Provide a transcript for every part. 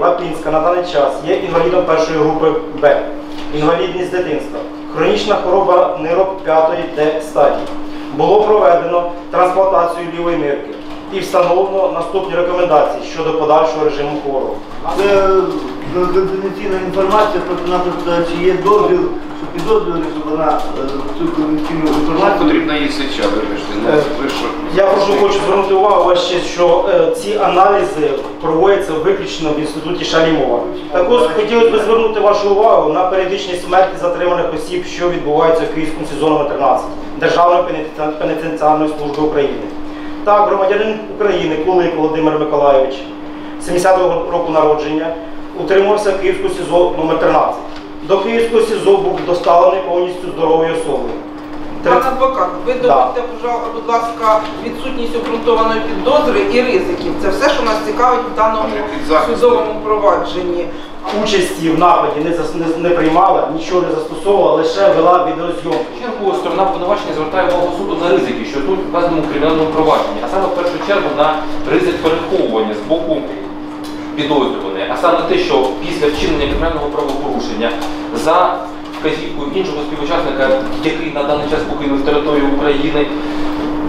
Лапінська на даний час є інвалідом першої групи Б, інвалідність дитинства, хронічна хвороба нирок 5 Д стадії. Було проведено трансплантацію лівої нирки і встановлено наступні рекомендації щодо подальшого режиму хворого. Це конфіденційна інформація, проти нас, чи є дозвіл, що підозрювали, щоб вона е, цю конфіденційну Нам інформацію потрібна є сеча, вибачте. Ну, Е? Я прошу хочу звернути увагу вас ще, що е, ці аналізи проводяться виключно в інституті Шалімова. Також хотілося б звернути вашу увагу на періодичні смерті затриманих осіб, що відбуваються в Київському СІЗО номер 13 Державної пенітен- пенітенціарної служби України. Так, громадянин України Кулик Володимир Миколайович, 70-го року народження, утримувався в Київському СІЗО номер 13 До Київського СІЗО був доставлений повністю здоровою особою. Пан адвокат, ви пожалуйста, будь ласка, відсутність обґрунтованої підозри і ризиків. Це все, що нас цікавить в даному судовому провадженні. участі в нападі не, зас- не, не приймала, нічого не застосовувала, лише вела відеозйомку. чергу сторона обвинувачення звертає увагу суду на ризики, що тут вказаному кримінальному провадженні, а саме в першу чергу на ризик переховування з боку підозрюваної, а саме те, що після вчинення кримінального правопорушення за вказівкою іншого співучасника, який на даний час покинув територію України,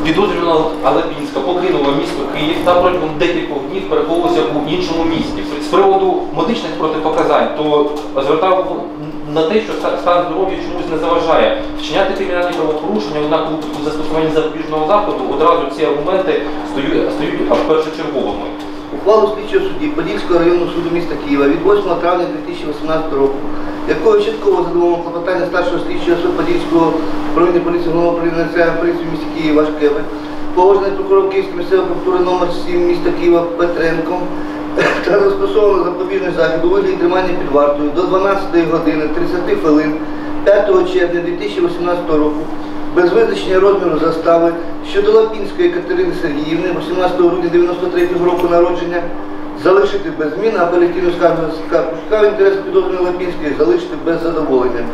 підозрювана Алепінська покинула місто Київ та протягом декількох днів переховувалася у іншому місті. З приводу медичних протипоказань, то звертав на те, що ста- стан здоров'я чомусь не заважає вчиняти кримінальні правопорушення, однак у застосуванні запобіжного заходу одразу ці аргументи стають першочерговими. Ухвалу слідчого судді Подільського районного суду міста Києва від 8 травня 2018 року, якою частково задоволено клопотання старшого слідчого суду Подільського управління поліції головного управління національної поліції в місті Києва Шкеви, положений прокурор Київської місцевої прокуратури номер 7 міста Києва Петренко та застосовано запобіжний захід у вигляді тримання під вартою до 12 години 30 хвилин 5 червня 2018 року без визначення розміру застави щодо Лапінської Катерини Сергіївни 18 грудня 93 року народження залишити без зміни апеляційну скаргу в інтересах підозрюваної Лапінської залишити без задоволення.